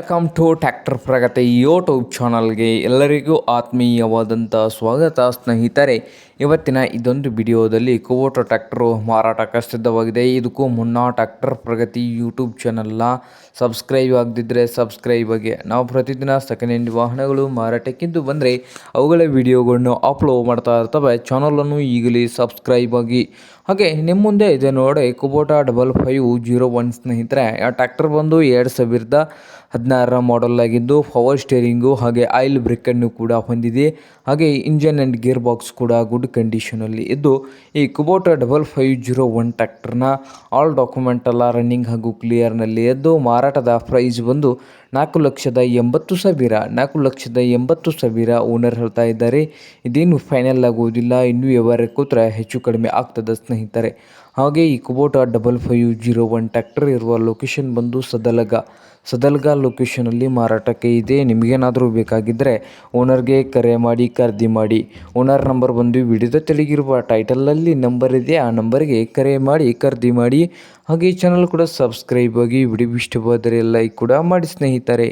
Welcome to tractor Pragati YouTube ಚಾನಲ್ಗೆ ಎಲ್ಲರಿಗೂ ಆತ್ಮೀಯವಾದಂಥ ಸ್ವಾಗತ, ಸ್ನೇಹಿತರೆ. ಇವತ್ತಿನ ಇದೊಂದು ವಿಡಿಯೋದಲ್ಲಿ ಕುವೋಟೋ ಟ್ಯಾಕ್ಟರು ಮಾರಾಟಕ್ಕೆ ಸಿದ್ಧವಾಗಿದೆ ಇದಕ್ಕೂ ಮುನ್ನ ಟ್ಯಾಕ್ಟರ್ ಪ್ರಗತಿ ಯೂಟ್ಯೂಬ್ ಚಾನಲ್ನ ಸಬ್ಸ್ಕ್ರೈಬ್ ಆಗದಿದ್ದರೆ ಸಬ್ಸ್ಕ್ರೈಬ್ ಆಗಿ. ನಾವು ಪ್ರತಿದಿನ ಸೆಕೆಂಡ್ ಹ್ಯಾಂಡ್ ವಾಹನಗಳು ಮಾರಾಟಕ್ಕಿದ್ದು ಬಂದರೆ ಅವುಗಳ ವಿಡಿಯೋಗಳನ್ನು ಅಪ್ಲೋಡ್ ಮಾಡ್ತಾ ಇರ್ತವೆ. ಚಾನಲನ್ನು ಈಗಲೇ ಸಬ್ಸ್ಕ್ರೈಬ್ ಆಗಿ. ಹಾಗೆ ನಿಮ್ಮ ಮುಂದೆ ಇದೆ ನೋಡಿ Kubota double five zero one ಸ್ನೇಹಿತರೆ. ಆ ಟ್ಯಾಕ್ಟರ್ ಬಂದು ಎರಡು ಸಾವಿರದ ಹದಿನಾರರ ಮಾಡಲ್ ಆಗಿದ್ದು ಪವರ್ ಸ್ಟೇರಿಂಗು ಹಾಗೆ ಆಯಿಲ್ ಬ್ರೇಕನ್ನು ಕೂಡ ಹೊಂದಿದೆ. ಹಾಗೆ ಇಂಜನ್ ಆ್ಯಂಡ್ ಗೇರ್ ಬಾಕ್ಸ್ ಕೂಡ ಗುಡ್ ಕಂಡೀಷನಲ್ಲಿ ಇದ್ದು, ಈ Kubota double five zero one ಟ್ಯಾಕ್ಟರ್ನ all document ಎಲ್ಲ ರನ್ನಿಂಗ್ ಹಾಗೂ ಕ್ಲಿಯರ್ನಲ್ಲಿ ಎದ್ದು ಮಾರಾಟದ ಪ್ರೈಸ್ ಬಂದು ನಾಲ್ಕು ಲಕ್ಷದ ಎಂಬತ್ತು ಸಾವಿರ, ನಾಲ್ಕು ಲಕ್ಷದ ಎಂಬತ್ತು ಸಾವಿರ ಓನರ್ ಹೇಳ್ತಾ ಇದ್ದಾರೆ. ಇದೇನು ಫೈನಲ್ ಆಗುವುದಿಲ್ಲ, ಇನ್ನೂ ವ್ಯವಹಾರ ಕೂತ್ರೆ ಹೆಚ್ಚು ಕಡಿಮೆ ಆಗ್ತದೆ ಸ್ನೇಹಿತರೆ. ಹಾಗೆ ಈ Kubota double five zero one tractor ಇರುವ ಲೊಕೇಶನ್ ಬಂದು ಸದಲಗ. ಸದಲ್ಗ ಲೊಕೇಶನಲ್ಲಿ ಮಾರಾಟಕ್ಕೆ ಇದೆ. ನಿಮಗೇನಾದರೂ ಬೇಕಾಗಿದ್ದರೆ ಓನರ್ಗೆ ಕರೆ ಮಾಡಿ, ಖರೀದಿ ಮಾಡಿ. ಓನರ್ ನಂಬರ್ ಬಂದು ವಿಡಿಯೋದ ತೆಳಗಿರುವ ಟೈಟಲಲ್ಲಿ ನಂಬರ್ ಇದೆ. ಆ ನಂಬರ್ಗೆ ಕರೆ ಮಾಡಿ, ಖರೀದಿ ಮಾಡಿ. ಹಾಗೆ ಈ ಚಾನಲ್ ಕೂಡ ಸಬ್ಸ್ಕ್ರೈಬ್ ಆಗಿ ವಿಡಿಯೋ ಇಷ್ಟವಾದರೆ ಲೈಕ್ ಕೂಡ ಮಾಡಿ ಸ್ನೇಹಿತರೆ.